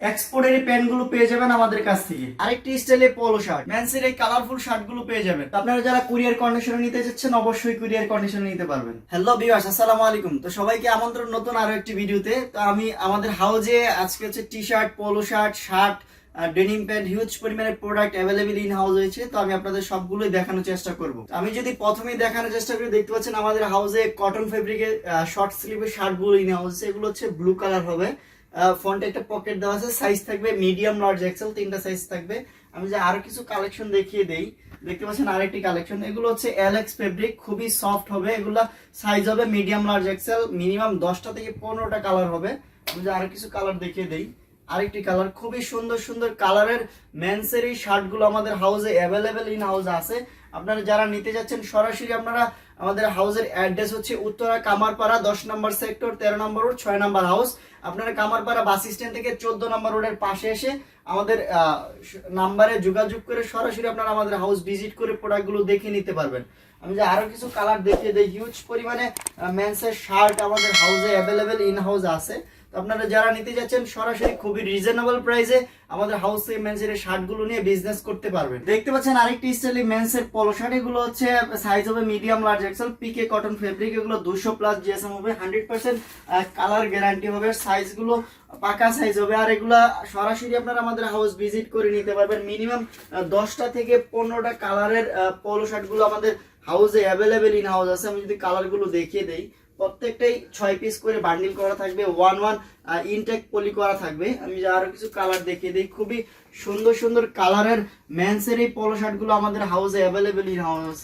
এক্সপোর্টের এই প্যান্টগুলো পেয়ে যাবেন আমাদের কাছ থেকে। আরেকটি স্টাইলে পোলো শার্ট ম্যান্সের এই কালারফুল শার্টগুলো পেয়ে যাবেন। আপনারা যারা কুরিয়ার কন্ডিশনে নিতে চাচ্ছেন, অবশ্যই কুরিয়ার কন্ডিশনে নিতে পারবেন। হ্যালো বিবাস আসসালামু আলাইকুম। তো সবাইকে আমন্ত্রণ নতুন আরও একটি ভিডিওতে তো আমি আমাদের হাউজে আজকে হচ্ছে T shirt polo shirt shirt denim pant huge পরিমাণের প্রোডাক্ট অ্যাভেলেবেল ইন হাউস হয়েছে তো আমি আপনাদের সবগুলোই দেখানোর চেষ্টা করব। আমি যদি প্রথমেই দেখানোর চেষ্টা করি, দেখতে পাচ্ছেন আমাদের হাউসে কটন ফেব্রিকের শর্ট স্লিভের শার্টগুলো ইন হাউস এগুলো হচ্ছে ব্লু কালার হবে। ফ্রন্টে একটা পকেট দেওয়া আছে সাইজ থাকবে মিডিয়াম লার্জ এক্সেল তিনটা সাইজ থাকবে। আমি যে আরও কিছু কালেকশন দেখিয়ে দেই, দেখতে পাচ্ছেন আরেকটি কালেকশন এগুলো হচ্ছে এলএক্স ফেব্রিক খুবই সফট হবে, এগুলা সাইজ হবে মিডিয়াম লার্জ এক্সেল মিনিমাম দশটা থেকে পনেরোটা কালার হবে। আমি যে আরও কিছু কালার দেখিয়ে দেই, আরেকটি কালার খুবই সুন্দর সুন্দর কালারের মেন্সের এই শার্টগুলো আমাদের হাউসে অ্যাভেলেবেল ইন হাউসে আছে। আপনারা যারা নিতে যাচ্ছেন, সরাসরি আপনারা আমাদের হাউসের অ্যাড্রেস হচ্ছে উত্তরা কামারপাড়া দশ নম্বর সেক্টর, তেরো নম্বর রোড, ছয় নম্বর হাউস। আপনারা কামারপাড়া বাস স্ট্যান্ড থেকে চোদ্দ নম্বর রোডের পাশে এসে আমাদের নাম্বারে যোগাযোগ করে সরাসরি আপনারা আমাদের হাউস ভিজিট করে প্রোডাক্টগুলো দেখে নিতে পারবেন। আমি যে আরও কিছু কালার দেখিয়ে দিই হিউজ পরিমাণে মেন্সের শার্ট আমাদের হাউসে অ্যাভেলেবেল ইন হাউস আছে। আপনারা যারা নিতে যাচ্ছেন, সরাসরি খুবই রিজনেবল প্রাইসে আমাদের হাউসে মেন্সের শার্টগুলো নিয়ে বিজনেস করতে পারবেন। দেখতে পাচ্ছেন আরেকটি স্টাইলি মেন্সের পলো শার্ট এগুলো হচ্ছে সাইজ হবে medium large XL pique cotton fabric এগুলো দুশো প্লাস জিএসএম হবে হান্ড্রেড পার্সেন্ট কালার গ্যারান্টি হবে সাইজগুলো পাকা সাইজ হবে, আর এগুলা সরাসরি আপনারা আমাদের হাউস ভিজিট করে নিতে পারবেন। মিনিমাম দশটা থেকে পনেরোটা কালারের পলো শার্টগুলো আমাদের হাউসে অ্যাভেলেবেল ইন হাউস আছে। আমি যদি কালারগুলো দেখিয়ে দেই প্রত্যেকটাই ছয় পিস করে বান্ডিল করা থাকবে ওয়ান ওয়ান ইনটেক পলি করা থাকবে। আমি আরও কিছু কালার দেখিয়ে দিই। খুবই সুন্দর সুন্দর কালারের ম্যান্সের এই পলো শার্টগুলো আমাদের হাউসে অ্যাভেলেবেল ইন হাউস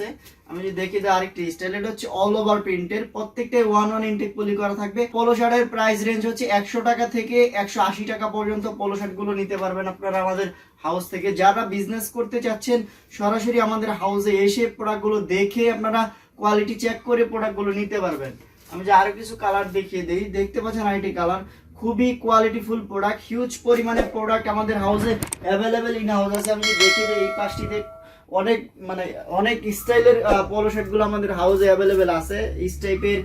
আমি যদি দেখিয়ে দিই আরেকটি স্টাইল এটা হচ্ছে অল ওভার প্রিন্টের প্রত্যেকটাই ওয়ান ওয়ান ইনটেক পলি করা থাকবে। পলো শার্টের প্রাইস রেঞ্জ হচ্ছে একশো টাকা থেকে একশো আশি টাকা পর্যন্ত পলো শার্টগুলো নিতে পারবেন আপনারা আমাদের হাউস থেকে। যারা বিজনেস করতে চাচ্ছেন, সরাসরি আমাদের হাউসে এসে প্রোডাক্টগুলো দেখে আপনারা কোয়ালিটি চেক করে প্রোডাক্টগুলো নিতে পারবেন। আমি যে আরও কিছু কালার দেখিয়ে দিই। দেখতে পাচ্ছেন আইটি কালার খুবই কোয়ালিটিফুল প্রোডাক্ট হিউজ পরিমাণে প্রোডাক্ট আমাদের হাউসে অ্যাভেলেবেল ইন হাউস আছে। আমি দেখিয়ে দিই এই পাশটিতে অনেক মানে অনেক স্টাইলের পলো শার্টগুলো আমাদের হাউসে অ্যাভেলেবেল আছে। এই টাইপের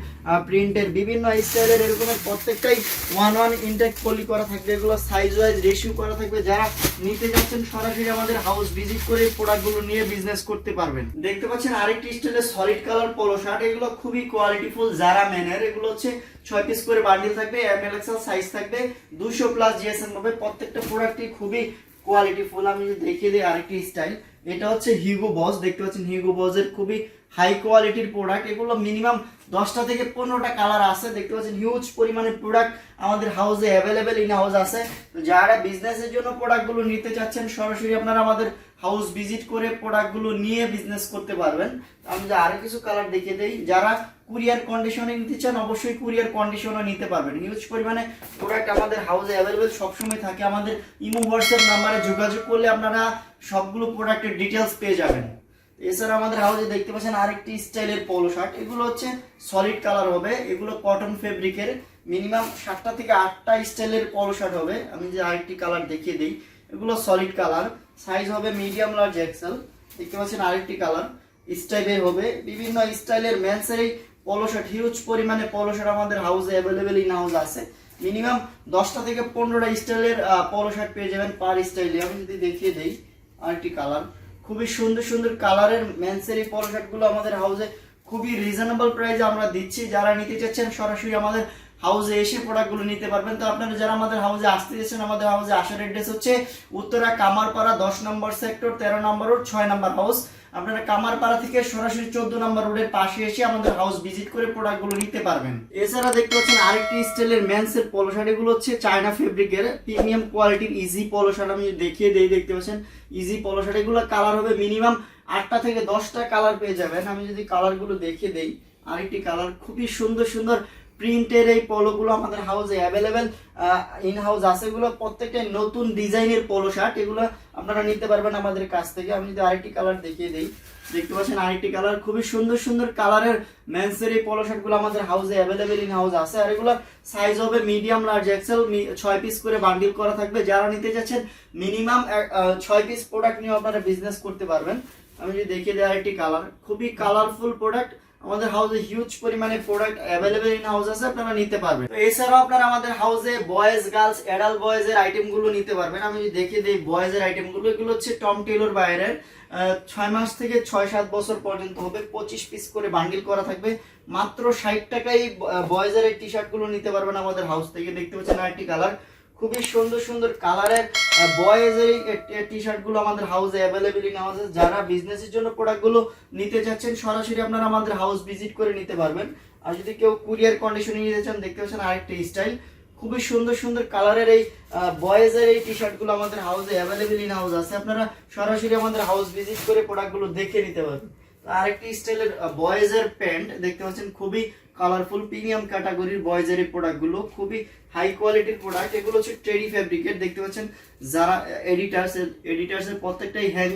প্রিন্টের বিভিন্ন স্টাইলের এরকমের প্রত্যেকটাই ওয়ান ওয়ান ইনটেক পলি করা থাকবে। এগুলো সাইজ ওয়াইজ রেশিও করা থাকবে। যারা নিতে যাচ্ছেন সরাসরি আমাদের হাউস ভিজিট করে প্রোডাক্টগুলো নিয়ে বিজনেস করতে পারবেন। দেখতে পাচ্ছেন আরেকটি স্টাইলের সলিড কালার পলো শার্ট এগুলো খুবই কোয়ালিটিফুল যারা ম্যানের এগুলো হচ্ছে ছয় পিস করে বান্ডিল থাকবে এম এল এক্সেল সাইজ থাকবে। দুশো প্লাস জিএসএম হবে। প্রত্যেকটা প্রোডাক্টই খুবই কোয়ালিটি ফুল আমি দেখিয়ে দিই আরেকটি স্টাইল এটা হচ্ছে হিগো বস দেখতে পাচ্ছেন হিগো বসের খুবই হাই কোয়ালিটির প্রোডাক্ট এগুলো মিনিমাম দশটা থেকে পনেরোটা কালার আছে। দেখতে পাচ্ছেন হিউজ পরিমাণের প্রোডাক্ট আমাদের হাউসে অ্যাভেলেবেল ইন হাউস আছে। তো যারা বিজনেসের জন্য প্রোডাক্টগুলো নিতে চাচ্ছেন, সরাসরি আপনারা আমাদের হাউস ভিজিট করে প্রোডাক্টগুলো নিয়ে বিজনেস করতে পারবেন। আমি যে আরও কিছু কালার দেখিয়ে দেই, যারা কুরিয়ার কন্ডিশনে নিতে চান, অবশ্যই কুরিয়ার কন্ডিশনে নিতে পারবেন। হিউজ পরিমাণে প্রোডাক্ট আমাদের হাউসে অ্যাভেলেবেল সবসময় থাকে। আমাদের ইমো হোয়াটসঅ্যাপ নাম্বারে যোগাযোগ করলে আপনারা সবগুলো প্রোডাক্টের ডিটেলস পেয়ে যাবেন। এছাড়া আমাদের হাউসে দেখতে পাচ্ছেন আরেকটি স্টাইলের পোলো শার্ট এগুলো হচ্ছে সলিড কালার হবে। এগুলো কটন ফেব্রিকের মিনিমাম সাতটা থেকে আটটা স্টাইলের পোলো শার্ট হবে। আমি যে আরেকটি কালার দেখিয়ে দিই এগুলো সলিড কালার সাইজ হবে মিডিয়াম লার্জ এক্সেল দেখতে পাচ্ছেন আরেকটি কালার স্টাইলের হবে। বিভিন্ন স্টাইলের ম্যান্সের এই পলো শার্ট হিউজ পরিমাণে পলো শার্ট আমাদের হাউসে অ্যাভেলেবেল ইন হাউস আছে। মিনিমাম দশটা থেকে পনেরোটা স্টাইলের পলো শার্ট পেয়ে যাবেন পার স্টাইলে আমি যদি দেখিয়ে দিই আরেকটি কালার খুবই সুন্দর সুন্দর কালারের মেন্সের এই পলো শার্টগুলো আমাদের হাউসে খুবই রিজনেবল প্রাইসে আমরা দিচ্ছি। যারা নিতে চাচ্ছেন সরাসরি আমাদের হাউসে এসে প্রোডাক্টগুলো নিতে পারবেন। তো আপনারা যারা আমাদের হাউজে আসতে চাচ্ছেন আমাদের হাউসে আসার অ্যাড্রেস হচ্ছে উত্তরা কামারপাড়া দশ নম্বর সেক্টর তেরো নম্বর রোড ছয় নম্বর হাউস আপনারা কামারপাড়া থেকে সরাসরি চোদ্দ নম্বর রোডের পাশে এসে আমাদের হাউস ভিজিট করে প্রোডাক্টগুলো নিতে পারবেন। এছাড়া দেখতে পাচ্ছেন আরেকটি স্টাইলের মেন্সের পলো শার্ট এগুলো হচ্ছে চায়না ফেব্রিকের প্রিমিয়াম কোয়ালিটির ইজি পলো শার্ট আমি দেখিয়ে দেই, দেখতে পাচ্ছেন? ইজি পলো শার্ট এগুলো কালার হবে মিনিমাম আটটা থেকে দশটা কালার পেয়ে যাবেন। আমি যদি কালারগুলো দেখিয়ে দেই, আরেকটি কালার খুবই সুন্দর সুন্দর প্রিন্টের এই পলোগুলো আমাদের হাউসে অ্যাভেলেবেল ইন হাউস আছে এগুলো। প্রত্যেকটা নতুন ডিজাইনের পলো শার্ট এগুলো আপনারা নিতে পারবেন আমাদের কাছ থেকে। আমি যদি আরেকটি কালার দেখিয়ে দিই, দেখতে পাচ্ছেন আরেকটি কালার খুবই সুন্দর সুন্দর কালারের মেন্সের এই পলো শার্টগুলো আমাদের হাউসে অ্যাভেলেবেল ইন হাউস আছে। আর এগুলো সাইজ হবে মিডিয়াম লার্জ এক্সেল ছয় পিস করে বান্ডিল করা থাকবে। যারা নিতে চাচ্ছেন মিনিমাম ছয় পিস প্রোডাক্ট নিয়ে আপনারা বিজনেস করতে পারবেন। আমি যদি দেখিয়ে দিই আরেকটি কালার খুবই কালারফুল প্রোডাক্ট আমাদের হাউসে হিউজ পরিমাণে প্রোডাক্ট অ্যাভেলেবেল ইন হাউস আছে, আপনারা নিতে পারবেন। তো এছাড়াও আপনারা আমাদের হাউসে বয়েজ গার্লস অ্যাডাল্ট বয়েজ এর আইটেমগুলো নিতে পারবেন। আমি যদি দেখিয়ে দিই এর আইটেমগুলো। এগুলো হচ্ছে টম টেলর বাইরের। ছয় মাস থেকে ছয় সাত বছর পর্যন্ত হবে। পঁচিশ পিস করে বান্ডিল করা থাকবে। মাত্র ষাট টাকায় বয়েজের এই টি শার্টগুলো নিতে পারবেন আমাদের হাউস থেকে। দেখতে পাচ্ছেন আরেকটি কালার খুবই সুন্দর সুন্দর কালারের বয়েজের টি শার্টগুলো আমাদের হাউসে ইন হাউসে যারা বিজনেসের জন্য প্রোডাক্টগুলো নিতে চাচ্ছেন, সরাসরি আপনারা আমাদের হাউস ভিজিট করে নিতে পারবেন। আর যদি কেউ কুরিয়ার কন্ডিশনে নিতে চান, দেখতে পাচ্ছেন আরেকটা স্টাইল খুবই সুন্দর সুন্দর কালারের এই বয়েজের এই টি শার্টগুলো আমাদের হাউসে অ্যাভেলেবেল ইন হাউস আছে। আপনারা সরাসরি আমাদের হাউস ভিজিট করে প্রোডাক্টগুলো দেখে নিতে পারবেন। আরেকটি স্টাইলের বয়েজের প্যান্ট দেখতে পাচ্ছেন খুবই কালারফুল প্রিমিয়াম ক্যাটাগরির বয়েজের প্রোডাক্টগুলো খুবই হাই কোয়ালিটির প্রোডাক্ট এগুলো হচ্ছে টেরি ফ্যাব্রিকের দেখতে পাচ্ছেন? যারা এডিটার্স এডিটার্স এর প্রত্যেকটাই হ্যাং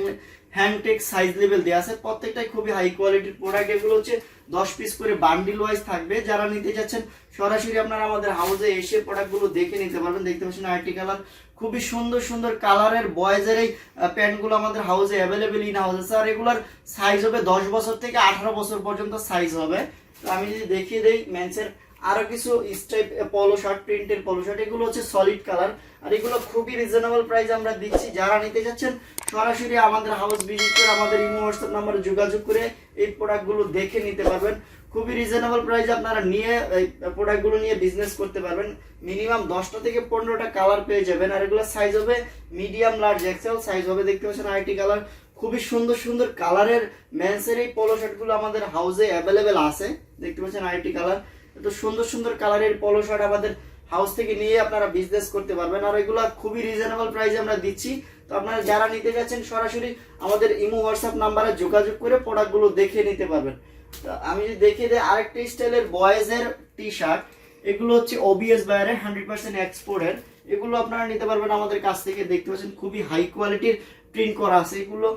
হ্যান্ডটেক সাইজ লেভেল দেওয়া আছে, প্রত্যেকটাই খুবই হাই কোয়ালিটির প্রোডাক্ট এগুলো হচ্ছে দশ পিস করে বান্ডিল ওয়াইজ থাকবে। যারা নিতে যাচ্ছেন, সরাসরি আপনারা আমাদের হাউসে এসে প্রোডাক্টগুলো দেখে নিতে পারবেন। দেখতে পাচ্ছেন আইটি কালার খুবই সুন্দর সুন্দর কালারের বয়েজের এই প্যান্টগুলো আমাদের হাউসে অ্যাভেলেবেল ইন হাউস আছে। আর এগুলোর সাইজ হবে দশ বছর থেকে আঠারো বছর পর্যন্ত সাইজ হবে। তো আমি যদি দেখিয়ে দেই মেন্সের আরও কিছু স্টাইপ পলো শার্ট প্রিন্টের পলো শার্ট এগুলো হচ্ছে সলিড কালার আর এগুলো খুবই রিজনেবল প্রাইস আমরা দিচ্ছি। যারা নিতে যাচ্ছেন সরাসরি আমাদের হাউস ভিজিট করে আমাদের ইমো হোয়াটসঅ্যাপ নাম্বারে যোগাযোগ করে এই প্রোডাক্টগুলো দেখে নিতে পারবেন। খুবই রিজনেবল প্রাইস আপনারা নিয়ে এই প্রোডাক্টগুলো নিয়ে বিজনেস করতে পারবেন। মিনিমাম দশটা থেকে পনেরোটা কালার পেয়ে যাবেন। আর এগুলো সাইজ হবে মিডিয়াম লার্জ এক্সেল সাইজ হবে, দেখতে পাচ্ছেন আইটি কালার খুবই সুন্দর সুন্দর কালারের মেন্সের এই পলো শার্টগুলো আমাদের হাউসে অ্যাভেলেবেল আছে। দেখতে পাচ্ছেন আইটি কালার এত সুন্দর সুন্দর কালারের পলো শার্ট আমাদের হাউস থেকে নিয়ে আপনারা বিজনেস করতে পারবেন। আর এগুলো খুবই রিজনেবল প্রাইসে আমরা দিচ্ছি। তো আপনারা যারা নিতে যাচ্ছেন সরাসরি আমাদের ইমো হোয়াটসঅ্যাপ নাম্বারে যোগাযোগ করে প্রোডাক্টগুলো দেখে নিতে পারবেন। তো আমি যদি দেখিয়ে দিই আরেকটা স্টাইলের বয়েজের টি শার্ট এগুলো হচ্ছে ওবিএস বাইরে হান্ড্রেড পার্সেন্ট এক্সপোর্টের এগুলো আপনারা নিতে পারবেন আমাদের কাছ থেকে। দেখতে পাচ্ছেন খুবই হাই কোয়ালিটির প্রিন্ট করা আছে এগুলো।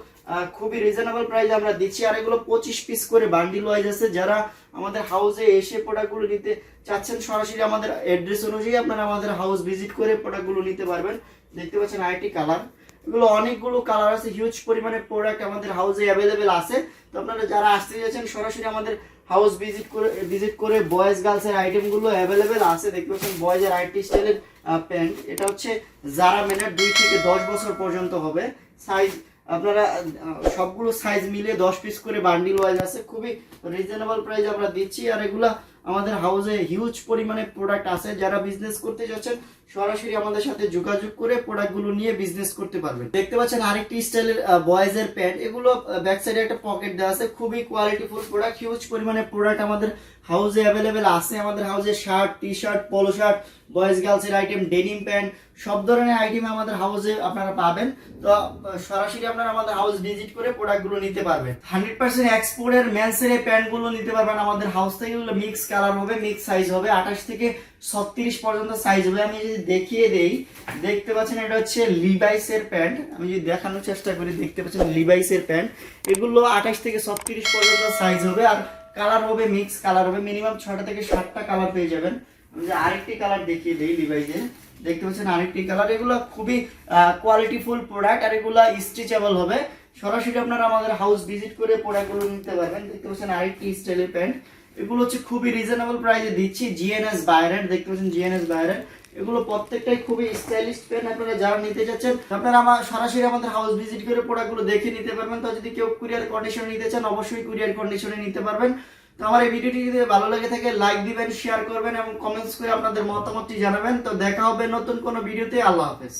খুবই রিজনেবল প্রাইসে আমরা দিচ্ছি। আর এগুলো পঁচিশ পিস করে বান্ডিল ওয়াইজ আছে। যারা আমাদের হাউসে এসে প্রোডাক্টগুলো নিতে চাচ্ছেন, সরাসরি আমাদের অ্যাড্রেস অনুযায়ী আপনারা আমাদের হাউস ভিজিট করে প্রোডাক্টগুলো নিতে পারবেন। দেখতে পাচ্ছেন আইটি কালার এগুলো অনেকগুলো কালার আছে হিউজ পরিমাণে প্রোডাক্ট আমাদের হাউসে অ্যাভেলেবেল আছে। তো আপনারা যারা আসতে যাচ্ছেন, সরাসরি আমাদের হাউস ভিজিট করে ভিজিট করে বয়েজ গার্লসের আইটেমগুলো অ্যাভেলেবেল আছে। দেখতে পাচ্ছেন বয়েজের আইটি স্টাইলের প্যান্ট এটা হচ্ছে যারা মেনের দুই থেকে দশ বছর পর্যন্ত হবে। সাইজ আপনারা সবগুলো সাইজ মিলে দশ পিস করে বান্ডিল ওয়াইজ আছে। খুবই রিজনেবল প্রাইস আমরা দিচ্ছি। আর এগুলা আমাদের হাউসে হিউজ পরিমাণে প্রোডাক্ট আছে। যারা বিজনেস করতে যাচ্ছেন, সরাসরি আমাদের সাথে যোগাযোগ করে প্রোডাক্টগুলো নিয়ে বিজনেস করতে পারবেন। দেখতে পাচ্ছেন আরেকটি স্টাইলের বয়েজের প্যান্ট এগুলো ব্যাক সাইডে একটা পকেট দেওয়া আছে। খুবই কোয়ালিটিফুল প্রোডাক্ট হিউজ পরিমাণে প্রোডাক্ট আমাদের হাউসে অ্যাভেলেবেল আছে। আমাদের হাউসে shirt T shirt polo shirt boys গার্লসের item denim pant সব ধরনের আইটেম আমাদের হাউসে আপনারা পাবেন। তো সরাসরি আপনারা আমাদের হাউস ভিজিট করে প্রোডাক্টগুলো নিতে পারবেন। হান্ড্রেড পার্সেন্ট এক্সপোর্টের মেন্সের এই প্যান্টগুলো নিতে পারবেন আমাদের হাউস থেকে। মিক্স কালার হবে মিক্স সাইজ হবে। আঠাশ থেকে ছত্রিশ পর্যন্ত সাইজ হবে। আমি যদি দেখিয়ে দেই, দেখতে পাচ্ছেন এটা হচ্ছে লিভাইসের প্যান্ট আমি যদি দেখানোর চেষ্টা করি, দেখতে পাচ্ছেন লিভাইসের প্যান্ট এগুলো আঠাশ থেকে ছত্রিশ পর্যন্ত সাইজ হবে আর কালার হবে মিক্স কালার হবে মিনিমাম ছটা থেকে সাতটা কালার পেয়ে যাবেন। আমি যে আরেকটি কালার দেখিয়ে দিই লিভাইসের দেখতে পাচ্ছেন আরেকটি কালার। এগুলো খুবই কোয়ালিটিফুল প্রোডাক্ট আর এগুলো স্ট্রেচেবল হবে। সরাসরি আপনারা আমাদের হাউস ভিজিট করে প্রোডাক্টগুলো নিতে পারবেন। দেখতে পাচ্ছেন আরেকটি স্টাইলের প্যান্ট এগুলো হচ্ছে খুবই রিজনেবল প্রাইসে দিচ্ছি। জিএনএস বাইরের দেখতে পাচ্ছেন জিএনএস বাইরের এগুলো প্রত্যেকটাই খুবই স্টাইলিশ পেন আপনারা যারা নিতে যাচ্ছেন আপনারা আমার সরাসরি আমাদের হাউস ভিজিট করে প্রোডাক্টগুলো দেখে নিতে পারবেন। তো যদি কেউ কুরিয়ার কন্ডিশনে নিতে চান, অবশ্যই কুরিয়ার কন্ডিশনে নিতে পারবেন। তো আমার এই ভিডিওটি যদি ভালো লাগে থাকে লাইক দিবেন শেয়ার করবেন এবং কমেন্টস করে আপনাদের মতামতটি জানাবেন। তো দেখা হবে নতুন কোনো ভিডিওতে। আল্লাহ হাফেজ।